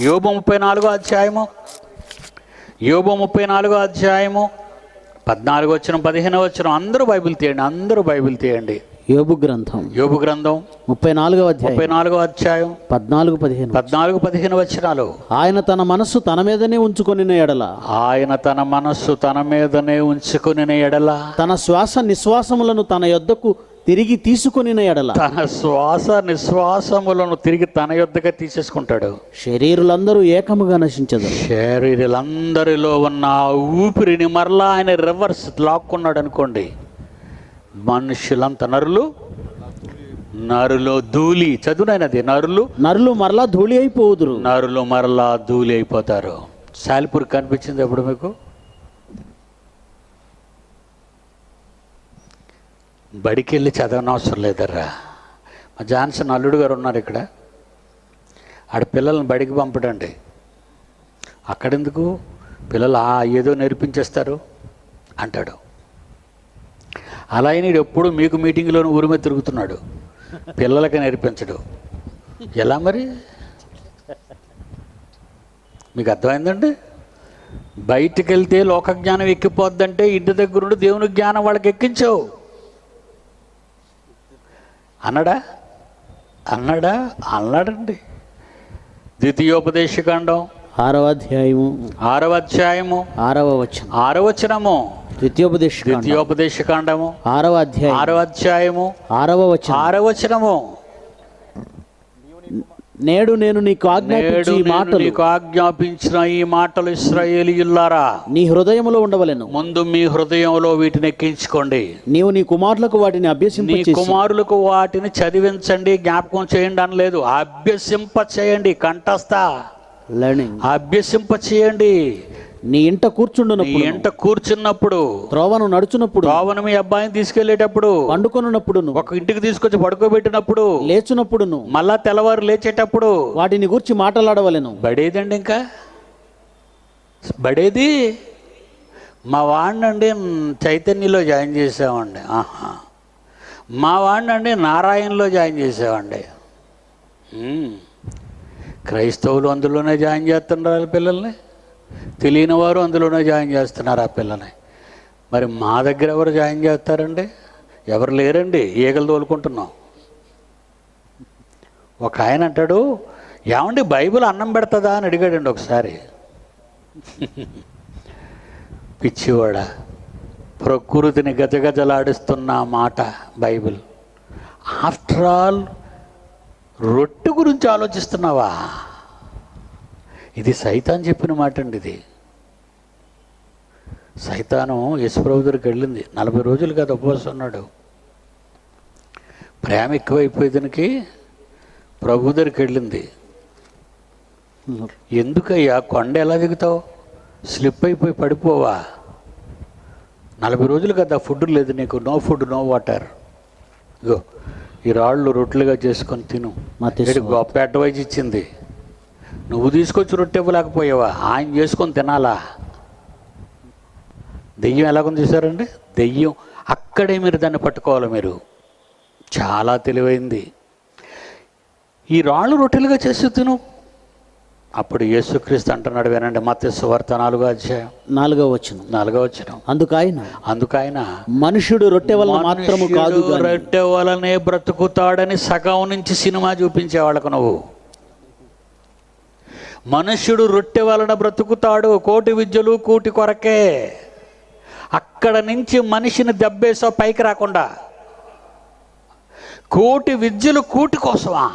యోబు ముప్పై నాలుగో అధ్యాయము. యోబు ముప్పై నాలుగో అధ్యాయము పద్నాలుగు వచ్చిన పదిహేను వచ్చిన అందరూ బైబిల్ తీయండి అందరూ బైబిల్ తీయండి. యోబు గ్రంథం. యోబు గ్రంథం ముప్పై నాలుగవ అధ్యాయం. ముప్పై నాలుగో అధ్యాయం పద్నాలుగు పదిహేను. పద్నాలుగు పదిహేను వచనాలు. ఆయన తన మనస్సు తన మీదనే ఉంచుకొనిన ఎడల. ఆయన తన మనస్సు తన మీదనే ఉంచుకుని ఎడల. తన శ్వాస నిశ్వాసములను తన యొద్దకు తిరిగి తీసుకొనిన ఎడల తన శ్వాస నిశ్వాసములను తిరిగి తన యొద్దగా తీసేసుకుంటాడు. శరీరులందరూ ఏకముగా నశించదు శరీరులందరిలో ఉన్న ఊపిరిని మరలా ఆయన రివర్స్ లాక్కున్నాడు అనుకోండి. మనుషులంత నరులు నరులో ధూళి చదువునైనది నరులు. నరులు మరలా ధూళి అయిపోవుదురు నరులు మరలా ధూళి అయిపోతారు. సాలిపూర్ కనిపించింది ఎప్పుడు మీకు? బడికి వెళ్ళి చదవనవసరం లేదర్రా మా జాన్సన్ అల్లుడు గారు ఉన్నారు ఇక్కడ. ఆడ పిల్లల్ని బడికి పంపడండి. అక్కడెందుకు? పిల్లలు ఆ ఏదో నేర్పించేస్తారు అంటాడు. అలా అయిన ఎప్పుడు మీకు మీటింగ్లోనే ఊరి మీద తిరుగుతున్నాడు. పిల్లలకి నేర్పించడు. ఎలా మరి? మీకు అర్థమైందండి? బయటికి వెళ్తే లోక జ్ఞానం ఎక్కిపోద్దంటే ఇంటి దగ్గరుండి దేవుని జ్ఞానం వాళ్ళకి ఎక్కించావు. అన్నడా? అన్నడా? అన్నాడండి. ద్వితీయోపదేశకాండం ఆరవ అధ్యాయము. ఆరవ అధ్యాయము. ఆరవ వచనం. ఆరవచనము ద్వితీయోపదేశ ద్వితీయోపదేశకాండము ఆరవ అధ్యాయం ఆరవ అధ్యాయము. ఆరవ వచనం. ఆరవచనము నేడు నేను నీకు ఆజ్ఞాపించి ఈ మాటలు నీకు ఆజ్ఞాపించిన ఈ మాటలు ఇస్రాయేలీయులారా నీ హృదయములో ఉండవలెను. ముందు మీ హృదయంలో వీటిని ఎక్కించుకోండి. నీవు నీ కుమారులకు వాటిని నీ అభ్యసింపచేసి కుమారులకు వాటిని చదివించండి జ్ఞాపకం చేయండి అనలేదు అభ్యసింప చేయండి కంఠస్థ. లెర్నింగ్ అభ్యసింప చేయండి. నీ ఇంట నీ కూర్చుండునప్పుడు ఎంట కూర్చున్నప్పుడు త్రోవను నడుచునప్పుడు దోవన మీ అబ్బాయిని తీసుకెళ్ళేటప్పుడు పండుకొనున్నప్పుడును ఒక ఇంటికి తీసుకొచ్చి పడుకోబెట్టినప్పుడు లేచునప్పుడును మళ్ళా తెల్లవారు లేచేటప్పుడు వాటిని గురించి మాట్లాడవలెను. బడేదండి ఇంకా? బడేది? మా వాడినండి చైతన్యలో జాయిన్ చేసామండి ఆహా. మా వాడినండి నారాయణలో జాయిన్ చేసామండి. క్రైస్తవులు అందులోనే జాయిన్ చేస్తున్నారు ఆ పిల్లల్ని. తెలియని వారు అందులోనే జాయిన్ చేస్తున్నారు ఆ పిల్లని. మరి మా దగ్గర ఎవరు జాయిన్ చేస్తారండి? ఎవరు లేరండి? ఈగలు తోలుకుంటున్నాం. ఒక ఆయన అంటాడు ఏమండి బైబిల్ అన్నం పెడుతుందా? అని అడిగాడండి ఒకసారి. పిచ్చివాడ ప్రకృతిని గజగజలాడిస్తున్న మాట బైబిల్. ఆఫ్టర్ ఆల్ రొట్టె గురించి ఆలోచిస్తున్నావా? ఇది సైతాన్ చెప్పిన మాట అండి ఇది. సైతాను యశుప్రభు దగ్గరికి వెళ్ళింది. నలభై రోజులు కదా ఉపవాసం ఉన్నాడు. ప్రేమ ఎక్కువైపోయేదానికి ప్రభు దగ్గరికి వెళ్ళింది. ఎందుకయ్యా? కొండ ఎలా దిగుతావు? స్లిప్ అయిపోయి పడిపోవా? నలభై రోజులు కదా ఫుడ్ లేదు నీకు. No food no water. ఇగో ఈ రాళ్ళు రొట్టెలుగా చేసుకొని తిను. గొప్ప అడ్వైజ్ ఇచ్చింది. నువ్వు తీసుకొచ్చి రొట్టె ఇవ్వలేకపోయావా? ఆయన చేసుకొని తినాలా? దెయ్యం ఎలాగొంది చూసారండి? దెయ్యం అక్కడే మీరు దాన్ని పట్టుకోవాలి మీరు. చాలా తెలివైంది. ఈ రాళ్ళు రొట్టెలుగా చేసి తిను. అప్పుడు యేసుక్రీస్తు అంటున్నాడు వినండి మత్స్య సువార్త నాలుగో అధ్యాయం. నాలుగవ వచనం. నాలుగో వచ్చిన అందుకైన అందుకు ఆయన మనుషుడు రొట్టె వలన మాత్రము కాదు రొట్టె వలనే బ్రతుకుతాడని సగం నుంచి సినిమా చూపించే వాళ్ళకు నువ్వు. మనుష్యుడు రొట్టె వలన బ్రతుకుతాడు. కోటి విద్యలు కూటి కొరకే. అక్కడ నుంచి మనిషిని దెబ్బేసో పైకి రాకుండా. కోటి విద్యలు కూటి కోసమా?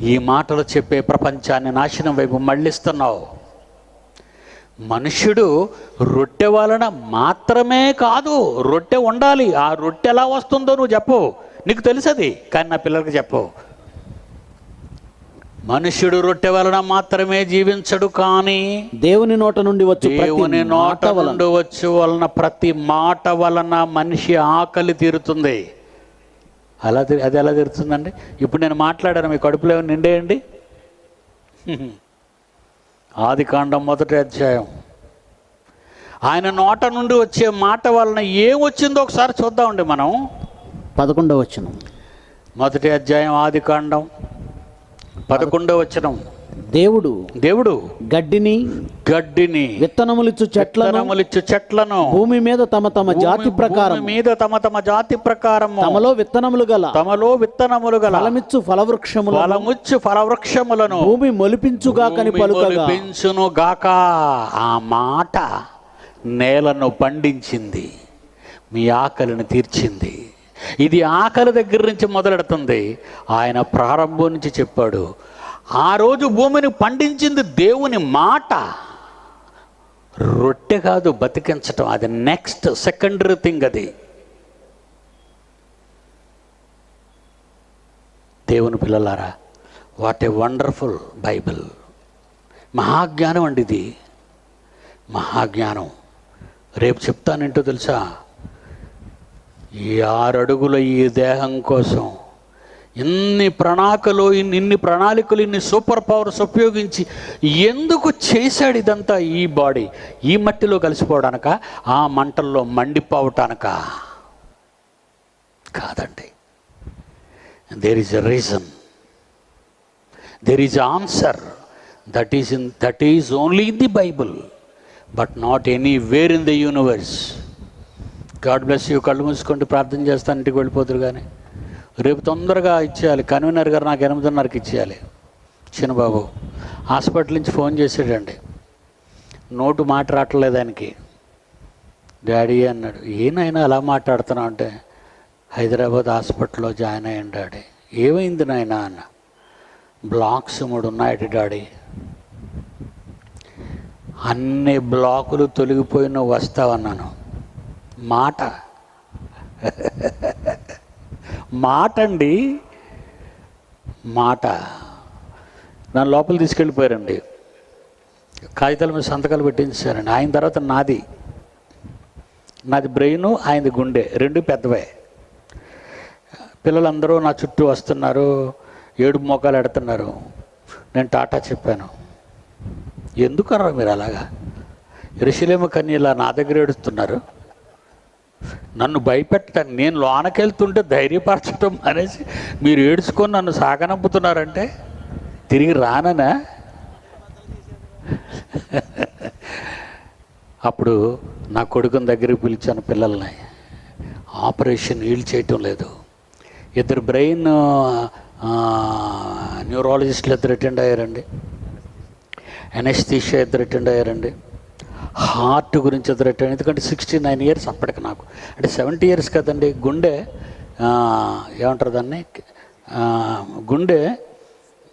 ఈ మాటలు చెప్పే ప్రపంచాన్ని నాశనం వైపు మళ్ళిస్తున్నావు. మనుష్యుడు రొట్టె వలన మాత్రమే కాదు రొట్టె ఉండాలి. ఆ రొట్టె ఎలా వస్తుందో నువ్వు చెప్పు. నీకు తెలుసది కానీ నా పిల్లలకి చెప్పు. మనుష్యుడు రొట్టె వలన మాత్రమే జీవించడు కానీ దేవుని నోట నుండి వచ్చు దేవుని నోట నుండి వచ్చు వలన ప్రతి మాట వలన మనిషి ఆకలి తీరుతుంది. అలా తీ- అది ఎలా తీరుతుందండి? ఇప్పుడు నేను మాట్లాడాను మీ కడుపులో ఏమైనా నిండేయండి. ఆది కాండం మొదటి అధ్యాయం. ఆయన నోట నుండి వచ్చే మాట వలన ఏం వచ్చిందో ఒకసారి చూద్దామండి మనం. పదకొండవ వచనం. మొదటి అధ్యాయం ఆది కాండం. పదకొండవ వచనం. దేవుడు దేవుడు గడ్డిని గడ్డిని విత్తనములిచ్చు చెట్లను విత్తనములిచ్చు చెట్లను భూమి మీద తమ తమ జాతి ప్రకారం మీద తమ తమ జాతి ప్రకారము తమలో విత్తనములు గల తమలో విత్తనములు గల ఫలమిచ్చు ఫలవృక్షములు ఫలముచ్చు ఫలవృక్షములను భూమి మొలిపించుగాకని పలుకగా. పెంచును గాక. ఆ మాట నేలను పండించింది మీ ఆకలిని తీర్చింది. ఇది ఆకలి దగ్గర నుంచి మొదలెడుతుంది. ఆయన ప్రారంభం నుంచి చెప్పాడు ఆ రోజు భూమిని పండించింది దేవుని మాట. రొట్టె కాదు బతికించటం అది నెక్స్ట్ సెకండరీ థింగ్ అది. దేవుని పిల్లలారా వాట్ ఏ వండర్ఫుల్ బైబిల్ మహాజ్ఞానం అండి ఇది. మహాజ్ఞానం. రేపు చెప్తానేంటో తెలుసా? ఈ ఆరడుగుల ఈ దేహం కోసం ఇన్ని ప్రణాళికలు ఇన్ని ఇన్ని ప్రణాళికలు ఇన్ని సూపర్ పవర్స్ ఉపయోగించి ఎందుకు చేశాడు ఇదంతా ఈ బాడీ? ఈ మట్టిలో కలిసిపోవడానిక? ఆ మంటల్లో మండిపోవటానిక? కాదండి. There is a reason there is answer that is in that is only in the Bible but not anywhere in the universe God bless you. కళ్ళు మూసుకోండి ప్రార్థన చేస్తాను ఇంటికి వెళ్ళిపోతురు కానీ రేపు తొందరగా ఇచ్చేయాలి. కన్వీనర్ గారు నాకు ఎనిమిదిన్నరకి ఇచ్చేయాలి. చిన్నబాబు హాస్పిటల్ నుంచి ఫోన్ చేసాడండి నోటు మాట రావట్లేదు ఆయనకి. డాడీ అన్నాడు ఏనాయన అలా మాట్లాడుతున్నావు అంటే? హైదరాబాద్ హాస్పిటల్లో జాయిన్ అయ్యాను డాడీ. ఏమైంది నాయన? అన్న. బ్లాక్స్ మూడు ఉన్నాయట డాడీ. అన్ని బ్లాకులు తొలగిపోయి నువ్వు వస్తావన్నాను. మాట. మాట అండి మాట. నన్ను లోపల తీసుకెళ్ళిపోయారండి. కాగితాల మీద సంతకాలు పెట్టించారండి. ఆయన తర్వాత నాది. నాది బ్రెయిన్ ఆయనది గుండె. రెండు పెద్దవే. పిల్లలందరూ నా చుట్టూ వస్తున్నారు. ఏడు మోకాలు ఎడుతున్నారు. నేను టాటా చెప్పాను. ఎందుకన్నారు మీరు అలాగా? ఎరుశలేమ కన్యలా నా దగ్గర ఏడుస్తున్నారు. నన్ను భయపెట్టడానికి నేను లోనకెళ్తుంటే ధైర్యపరచడం అనేసి మీరు ఏడుచుకొని నన్ను సాగనంపుతున్నారంటే తిరిగి రాననా? అప్పుడు నా కొడుకుని దగ్గరికి పిలిచాను పిల్లల్ని. ఆపరేషన్ వీళ్ళు చేయటం లేదు. ఇద్దరు బ్రెయిన్ న్యూరాలజిస్టులు ఇద్దరు అటెండ్ అయ్యారండి. ఎనెస్థీషియా ఇద్దరు అటెండ్ అయ్యారండి. హార్ట్ గురించి ఎదురెట్టాను. ఎందుకంటే సిక్స్టీ నైన్ ఇయర్స్ అప్పటికి నాకు. అంటే సెవెంటీ ఇయర్స్ కదండి. గుండె ఏమంటారు దాన్ని? గుండె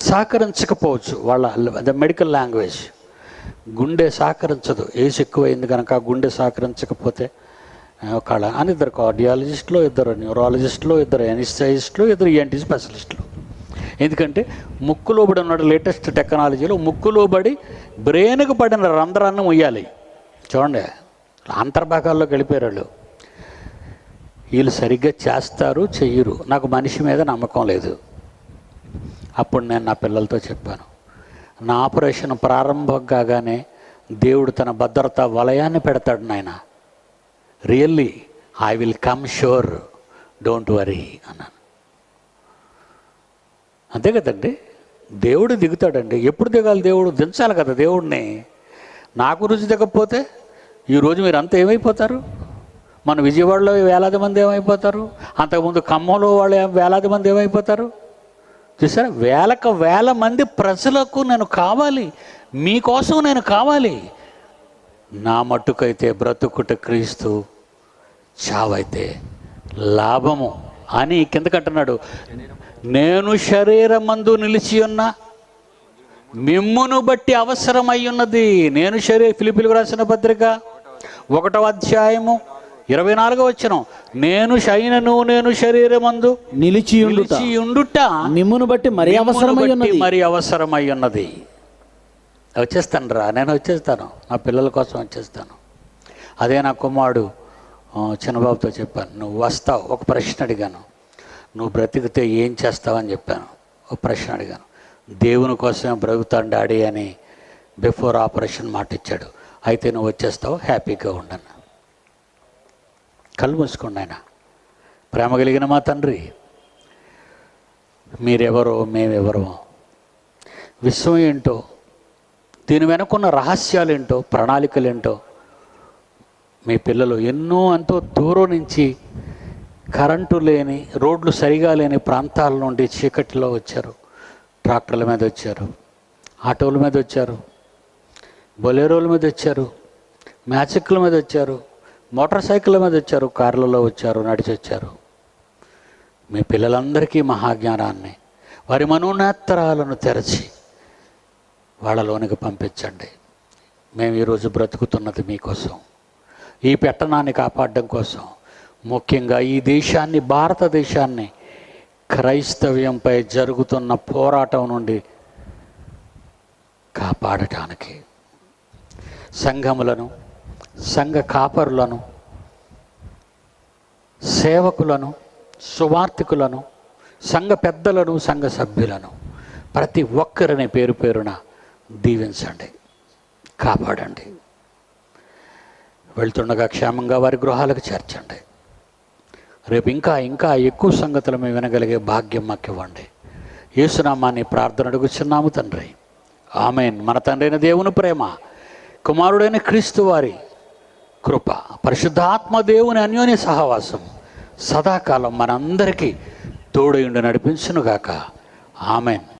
సహకరించకపోవచ్చు వాళ్ళ ద మెడికల్ లాంగ్వేజ్. గుండె సహకరించదు. ఏజ్ ఎక్కువైంది కనుక గుండె సహకరించకపోతే ఒకళ్ళ అని ఇద్దరు కార్డియాలజిస్టులు ఇద్దరు న్యూరాలజిస్టులు ఇద్దరు ఎనిస్టైజిస్టులు ఇద్దరు ఈఎన్టీ స్పెషలిస్టులు. ఎందుకంటే ముక్కులో పడి ఉన్న లేటెస్ట్ టెక్నాలజీలో ముక్కులో పడి బ్రెయిన్కి పడిన రంధ్రాన్ని ముయ్యాలి. చూడండి అంతర్భాగాల్లోకి వెళ్ళిపోయారు వాళ్ళు. వీళ్ళు సరిగ్గా చేస్తారు చెయ్యరు. నాకు మనిషి మీద నమ్మకం లేదు. అప్పుడు నేను నా పిల్లలతో చెప్పాను నా ఆపరేషన్ ప్రారంభం కాగానే దేవుడు తన భద్రత వలయాన్ని పెడతాడు నాయన. Really I will come sure don't worry అన్నాను. అంతే కదండి? దేవుడు దిగుతాడండి. ఎప్పుడు దిగాలి దేవుడు? దించాలి కదా దేవుడిని నాకు రుచి దిగకపోతే ఈరోజు మీరు అంతా ఏమైపోతారు? మన విజయవాడలో వేలాది మంది ఏమైపోతారు? అంతకుముందు ఖమ్మంలో వాళ్ళు వేలాది మంది ఏమైపోతారు? చూసారా? వేలకు వేల మంది ప్రజలకు నేను కావాలి. మీకోసం నేను కావాలి. నా మట్టుకైతే బ్రతుకుట క్రీస్తు చావైతే లాభము అని కింద కట్టన్నాడు. నేను శరీరమందు నిలిచి ఉన్న మిమ్మును బట్టి అవసరమై ఉన్నది. నేను శరీర ఫిలిపిలు రాసిన పత్రిక ఒకటవ అధ్యాయము ఇరవై నాలుగో వచ్చిన నేను శయనను నేను శరీరమందు నిలిచి ఉండుట. మిమ్మును బట్టి మరి అవసరమై ఉన్నది. మరి అవసరమై ఉన్నది. వచ్చేస్తాను రా నేను వచ్చేస్తాను. నా పిల్లల కోసం వచ్చేస్తాను. అదే నా కుమారుడు చిన్నబాబుతో చెప్పాను. నువ్వు వస్తావు ఒక ప్రశ్న అడిగాను. నువ్వు బ్రతికితే ఏం చేస్తావని చెప్పాను. ఒక ప్రశ్న అడిగాను. దేవుని కోసమే బ్రతుకుతాను డాడీ అని బిఫోర్ ఆపరేషన్ మాట ఇచ్చాడు అయితే నువ్వు వచ్చేస్తావు హ్యాపీగా ఉండను. కళ్ళు మూసుకోండి ఆయన. ప్రేమ కలిగిన మా తండ్రి. మీరెవరో మేమెవరో. విశ్వం ఏంటో దీని వెనుకున్న రహస్యాలేంటో ప్రణాళికలేంటో మీ పిల్లలు ఎన్నో ఎంతో దూరం నుంచి కరెంటు లేని రోడ్లు సరిగా లేని ప్రాంతాల నుండి చీకటిలో వచ్చారు. ట్రాక్టర్ల మీద వచ్చారు. ఆటోల మీద వచ్చారు. బొలేరోల మీద వచ్చారు మ్యాచిక్ల మీద వచ్చారు మోటార్ సైకిల్ మీద వచ్చారు కార్లలో వచ్చారు నడిచి వచ్చారు. మీ పిల్లలందరికీ మహాజ్ఞానాన్ని వారి మనోనేత్తరాలను తెరచి వాళ్ళలోనికి పంపించండి. మేము ఈరోజు బ్రతుకుతున్నది మీకోసం ఈ పెట్టనాన్ని కాపాడడం కోసం ముఖ్యంగా ఈ దేశాన్ని భారతదేశాన్ని క్రైస్తవ్యంపై జరుగుతున్న పోరాటం నుండి కాపాడటానికి సంఘములను సంఘ కాపరులను సేవకులను సువార్థికులను సంఘ పెద్దలను సంఘ సభ్యులను ప్రతి ఒక్కరిని పేరు పేరున దీవించండి కాపాడండి. వెళ్తుండగా క్షేమంగా వారి గృహాలకు చేర్చండి. రేపు ఇంకా ఇంకా ఎక్కువ సంగతులు మేము వినగలిగే భాగ్యం మాకు ఇవ్వండి యేసునామాన్ని ప్రార్థన అడుగుచున్నాము తండ్రి. ఆమెన్. మన తండ్రైన దేవుని ప్రేమ కుమారుడైన క్రీస్తు వారి కృప పరిశుద్ధాత్మ దేవుని అన్యోన్య సహవాసం సదాకాలం మనందరికీ తోడయుండి నడిపించునుగాక. ఆమెన్.